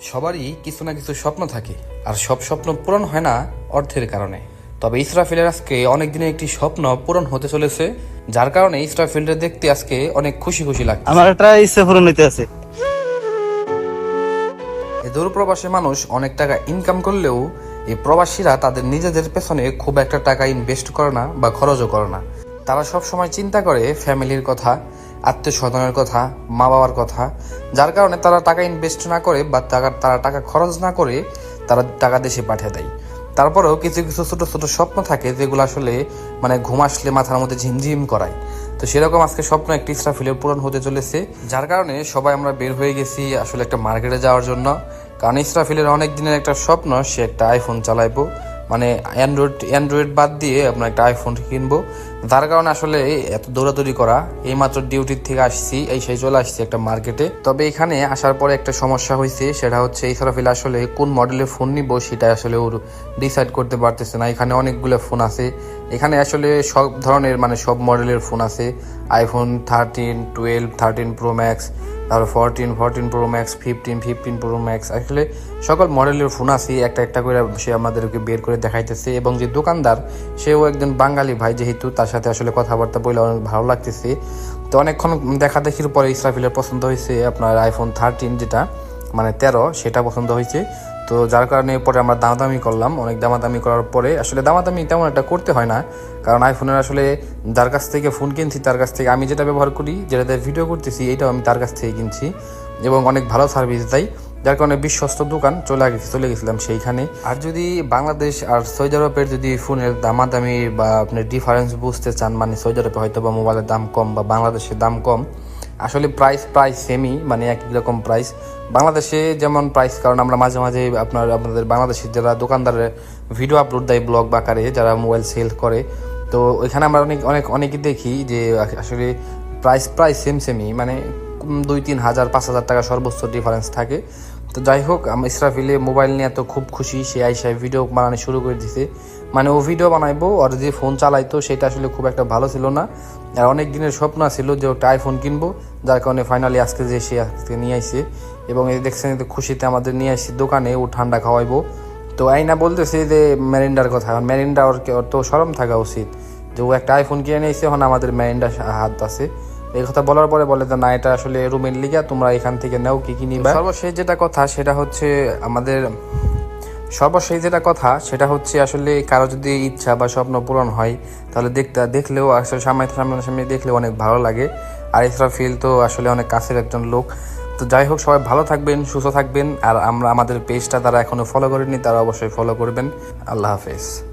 সবারই কিছু না কিছু স্বপ্ন থাকে আর সব স্বপ্ন পূরণ হয় না অর্থের কারণে। তবে ইসরাফিলের আজকে অনেক দিনের একটি স্বপ্ন পূরণ হতে চলেছে যার কারণে ইসরাফিলরে দেখতে আজকে অনেক খুশি খুশি লাগছে। আমার একটা ইচ্ছে পূরণ হইতে আছে। এই দূরপ্রবাসী মানুষ অনেক টাকা ইনকাম করলেও এই প্রবাসীরা তাদের নিজেদের পেছনে খুব একটা টাকা ইনভেস্ট করে না বা খরচও করে না। তারা সব সময় চিন্তা করে ফ্যামিলির কথা আত্মীয় স্বজনের কথা মা বাবার কথা, যার কারণে তারা টাকা ইনভেস্ট না করে বা টাকা, তারা টাকা খরচ না করে তারা টাকা দেশে পাঠিয়ে দেয়। তারপরেও কিছু কিছু ছোটো ছোটো স্বপ্ন থাকে যেগুলো আসলে মানে ঘুম আসলে মাথার মধ্যে ঝিমঝিম করায়। তো সেরকম আজকে স্বপ্ন একটি ইসরাফিলের পূরণ হতে চলেছে, যার কারণে সবাই আমরা বের হয়ে গেছি আসলে একটা মার্কেটে যাওয়ার জন্য। কারণ ইসরাফিলের অনেক দিনের একটা স্বপ্ন, সে একটা আইফোন চালাইবো। মানে অ্যান্ড্রয়েড অ্যান্ড্রয়েড বাদ দিয়ে আপনার একটা আইফোন কিনবো। যার কারণে আসলে এত দৌড়াদৌড়ি করা, এইমাত্র ডিউটির থেকে আসছি, এই সেই চলে আসছি একটা মার্কেটে তবে এখানে আসার পরে একটা সমস্যা হয়েছে, সেটা হচ্ছে এই সরফিল আসলে কোন মডেলের ফোন নিব সেটা আসলে ওর ডিসাইড করতে পারতেছে না। এখানে অনেকগুলো ফোন আছে। এখানে আসলে সব ধরনের মানে সব মডেলের ফোন আছে। IPhone thirteen twelve thirteen pro max তারপর fourteen fourteen pro max fifteen fifteen pro max আসলে সকল মডেলের ফোন আছে, একটা একটা করে সে আমাদেরকে বের করে দেখাইতেছে এবং যে দোকানদার, সেও একজন বাঙালি ভাই যেহেতু, তার সাথে আসলে কথাবার্তা বলে অনেক ভালো লাগতেছে। তো অনেকক্ষণ দেখা দেখির পরে ইসরাফিলের পছন্দ হয়েছে আপনার আইফোন থার্টিন যেটা মানে তেরো, সেটা পছন্দ হয়েছে। তো যার কারণে পরে আমরা দামাদামি করলাম। অনেক দামাদামি করার পরে আসলে দামাদামি তেমন একটা করতে হয় না। কারণ আইফোনের আসলে যার কাছ থেকে ফোন কিনছি, তার কাছ থেকে আমি যেটা ব্যবহার করি যেটাতে ভিডিও করতেছি, এটাও আমি তার কাছ থেকে কিনছি এবং অনেক ভালো সার্ভিস দেয়। যার কারণে বিশ্বস্ত দোকান চলে গেছে চলে গেছিলাম সেইখানে। আর যদি বাংলাদেশ আর সৌদি আরবের যদি ফোনের দামাদামি বা আপনি ডিফারেন্স বুঝতে চান মানে সৌদি আরবে হয়তো বা মোবাইলের দাম কম বা বাংলাদেশের দাম কম আসলে প্রাইস প্রাইস সেমই মানে একই রকম প্রাইস বাংলাদেশে যেমন প্রাইস কারণ আমরা মাঝে মাঝে আপনার, আপনাদের বাংলাদেশের যারা দোকানদারের ভিডিও আপলোড দেয় ব্লগ বাকারে যারা মোবাইল সেল করে, তো ওইখানে আমরা অনেক অনেক, অনেকে দেখি যে আসলে প্রাইস প্রাইস সেম সেমই মানে দুই, তিন হাজার, পাঁচ হাজার টাকা সর্বোচ্চ ডিফারেন্স থাকে। তো যাই হোক, আমি ইসরাফিলে মোবাইল নিয়ে তো খুব খুশি, সে আইসায় ভিডিও বানানো শুরু করে দিছে। মানে ও ভিডিও বানাইবো আর যে ফোন চালাইতো, সেটা আসলে খুব একটা ভালো ছিল না। আর অনেক দিনের স্বপ্ন ছিল যে ওটা আইফোন কিনবো, যার কারণে ফাইনালি আজকে যে সে আজকে নিয়ে আইছে। এবং এই দেখছেন খুশিতে আমাদের নিয়ে আসছি দোকানে, ও ঠান্ডা খাওয়াইবো। তো আইনা বলতেছে যে ম্যারিন্ডার কথা ম্যারিন্ডা ওর তো সরম থাকা উচিত। যে ও একটা আইফোন কিনে নিয়েছে এখন আমাদের ম্যারিন্ডা হাত আছে। এই কথা বলার পরে বলে যে, না, এটা আসলে রুমের লিগা, তোমরা এখান থেকে নাও কি কি নিবা? সর্বশেষ যেটা কথা, সেটা হচ্ছে আমাদের সর্বশেষ যেটা কথা, সেটা হচ্ছে আসলে কারও যদি ইচ্ছা বা স্বপ্ন পূরণ হয়, তাহলে দেখতে, দেখলেও আসলে সামনে সামনে সামনে দেখলেও অনেক ভালো লাগে। আর ইসরাফিল তো আসলে অনেক কাছের একজন লোক। তো যাই হোক, সবাই ভালো থাকবেন, সুস্থ থাকবেন। আর আমরা, আমাদের পেজটা তারা এখনও ফলো করেনি তারা অবশ্যই ফলো করবেন। আল্লাহ হাফেজ।